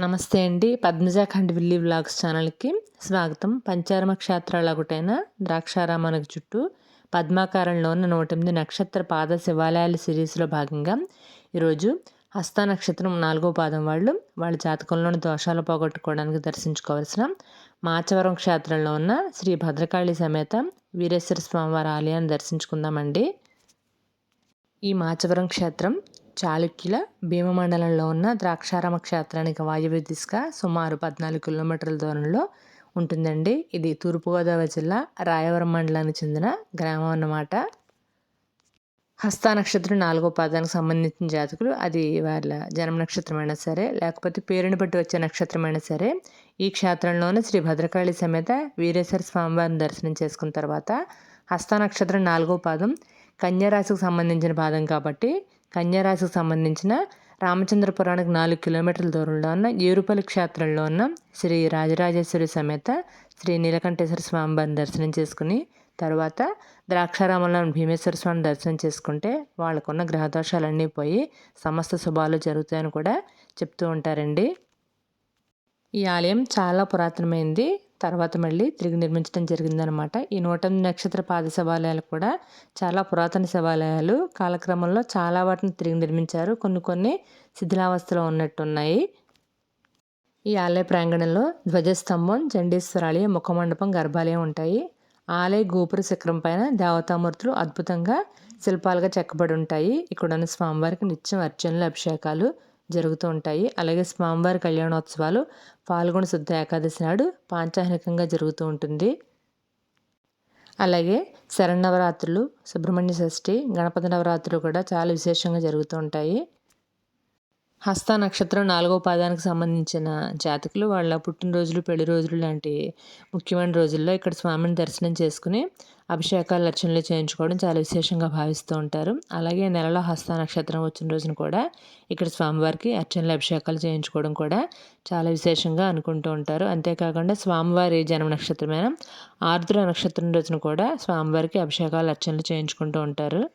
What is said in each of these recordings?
నమస్తే అండి. పద్మజాఖండ్ Willi vlogs ఛానల్కి స్వాగతం. పంచారమ క్షేత్రాలు ఒకటైన ద్రాక్షారామానికి చుట్టూ పద్మాకారంలో ఉన్న నూట ఎనిమిది నక్షత్ర పాద శివాలయాల సిరీస్లో భాగంగా ఈరోజు హస్త నక్షత్రం నాలుగో పాదం వాళ్ళు వాళ్ళ జాతకంలోని దోషాలు పోగొట్టుకోవడానికి దర్శించుకోవాల్సిన మాచవరం క్షేత్రంలో ఉన్న శ్రీ భద్రకాళి సమేత వీరేశ్వర స్వామివారి ఆలయాన్ని దర్శించుకుందామండి. ఈ మాచవరం క్షేత్రం చాళుక్యుల భీమమండలంలో ఉన్న ద్రాక్షారామ క్షేత్రానికి వాయువ్య దిశగా సుమారు పద్నాలుగు కిలోమీటర్ల దూరంలో ఉంటుందండి. ఇది తూర్పుగోదావరి జిల్లా రాయవరం మండలానికి చెందిన గ్రామం అన్నమాట. హస్త నక్షత్రం నాలుగో పాదానికి సంబంధించిన జాతకులు అది వాళ్ళ జన్మ నక్షత్రమైనా సరే లేకపోతే పేరుని బట్టి వచ్చే నక్షత్రమైనా సరే ఈ క్షేత్రంలోనే శ్రీ భద్రకాళి సమేత వీరేశ్వర స్వామివారిని దర్శనం చేసుకున్న తర్వాత హస్త నక్షత్రం నాలుగో పాదం కన్యారాశికి సంబంధించిన పాదం కాబట్టి కన్యారాశికి సంబంధించిన రామచంద్రపురానికి నాలుగు కిలోమీటర్ల దూరంలో ఉన్న ఏరుపల్లి క్షేత్రంలో ఉన్న శ్రీ రాజరాజేశ్వరి సమేత శ్రీ నీలకంఠేశ్వర స్వామివారిని దర్శనం చేసుకుని తర్వాత ద్రాక్షారామంలో భీమేశ్వర స్వామిని దర్శనం చేసుకుంటే వాళ్ళకున్న గ్రహదోషాలన్నీ పోయి సమస్త శుభాలు జరుగుతాయని కూడా చెప్తూ ఉంటారండి. ఈ ఆలయం చాలా పురాతనమైంది. తర్వాత మళ్ళీ తిరిగి నిర్మించడం జరిగిందనమాట ఈ నూట నక్షత్ర పాద శివాలయాలు కూడా చాలా పురాతన శివాలయాలు. కాలక్రమంలో చాలా వాటిని తిరిగి నిర్మించారు. కొన్ని కొన్ని శిథిలావస్థలో ఉన్నట్టున్నాయి. ఈ ఆలయ ప్రాంగణంలో ధ్వజస్తంభం చండీశ్వరాలయం ముఖమండపం గర్భాలయం ఉంటాయి. ఆలయ గోపుర శిఖరం పైన దేవతామూర్తులు అద్భుతంగా శిల్పాలుగా చెక్కబడి ఉంటాయి. ఇక్కడ ఉన్న స్వామివారికి నిత్యం అర్చనలు అభిషేకాలు జరుగుతూ ఉంటాయి. అలాగే స్వామివారి కళ్యాణోత్సవాలు పాల్గొన శుద్ధ ఏకాదశి నాడు పాంచాహనికంగా జరుగుతూ ఉంటుంది. అలాగే శరణవరాత్రులు సుబ్రహ్మణ్య షష్ఠి గణపతి నవరాత్రులు కూడా చాలా విశేషంగా జరుగుతూ ఉంటాయి. హస్త నక్షత్రం నాలుగో పాదానికి సంబంధించిన జాతకులు. వాళ్ళ పుట్టినరోజులు పెళ్ళి రోజులు లాంటి ముఖ్యమైన రోజుల్లో ఇక్కడ స్వామిని దర్శనం చేసుకుని అభిషేకాలు అర్చనలు చేయించుకోవడం చాలా విశేషంగా భావిస్తూ ఉంటారు. అలాగే నెలలో హస్త నక్షత్రం వచ్చిన రోజున కూడా ఇక్కడ స్వామివారికి అర్చనలు అభిషేకాలు చేయించుకోవడం కూడా చాలా విశేషంగా అనుకుంటూ ఉంటారు. అంతేకాకుండా స్వామివారి జన్మ నక్షత్రమైన ఆర్ద్ర నక్షత్రం రోజున కూడా స్వామివారికి అభిషేకాలు అర్చనలు చేయించుకుంటూ ఉంటారు.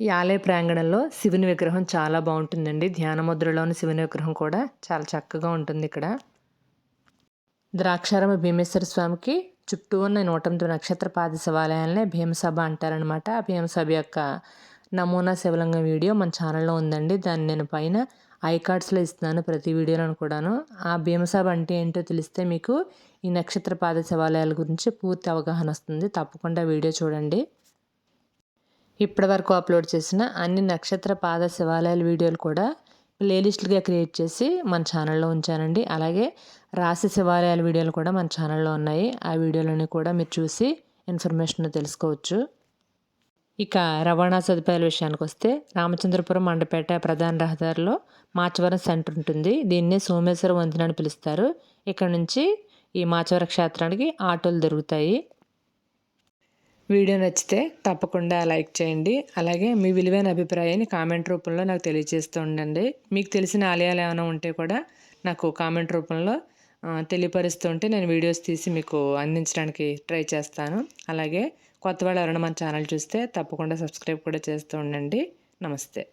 ఈ ఆలయ ప్రాంగణంలో శివుని విగ్రహం చాలా బాగుంటుందండి. ధ్యానముద్రలోని శివుని విగ్రహం కూడా చాలా చక్కగా ఉంటుంది ఇక్కడ. ద్రాక్షారామ భీమేశ్వర స్వామికి చుట్టూ ఉన్న నూట ఎనిమిది నక్షత్ర పాద శివాలయాలనే భీమసభ అంటారనమాట ఆ భీమసభ యొక్క నమూనా శివలింగం వీడియో మన ఛానల్లో ఉందండి. దాన్ని నేను పైన ఐ కార్డ్స్లో ఇస్తున్నాను ప్రతి వీడియోలను కూడాను. ఆ భీమసభ అంటే ఏంటో తెలిస్తే మీకు ఈ నక్షత్ర పాద శివాలయాల గురించి పూర్తి అవగాహన వస్తుంది. తప్పకుండా వీడియో చూడండి. ఇప్పటి వరకు అప్లోడ్ చేసిన అన్ని నక్షత్ర పాద శివాలయాల వీడియోలు కూడా ప్లేలిస్ట్లుగా క్రియేట్ చేసి మన ఛానల్లో ఉంచానండి. అలాగే రాశి శివాలయాల వీడియోలు కూడా మన ఛానల్లో ఉన్నాయి. ఆ వీడియోలని కూడా మీరు చూసి ఇన్ఫర్మేషన్ తెలుసుకోవచ్చు. ఇక రవాణా సదుపాయాల విషయానికి వస్తే రామచంద్రపురం మండపేట ప్రధాన రహదారిలో మాచవరం సెంటర్ ఉంటుంది. దీన్నే సోమేశ్వర వంతెన అని పిలుస్తారు. ఇక్కడ నుంచి ఈ మాచవర క్షేత్రానికి ఆటోలు దొరుకుతాయి. వీడియో నచ్చితే తప్పకుండా లైక్ చేయండి. అలాగే మీ విలువైన అభిప్రాయాన్ని కామెంట్ రూపంలో నాకు తెలియజేస్తూ ఉండండి. మీకు తెలిసిన ఆలయాలు ఏమైనా ఉంటే కూడా నాకు కామెంట్ రూపంలో తెలియపరుస్తూ ఉంటే నేను వీడియోస్ తీసి మీకు అందించడానికి ట్రై చేస్తాను. అలాగే కొత్త వాళ్ళు ఎవరైనా మన ఛానల్ చూస్తే తప్పకుండా సబ్స్క్రైబ్ కూడా చేస్తూ ఉండండి. నమస్తే.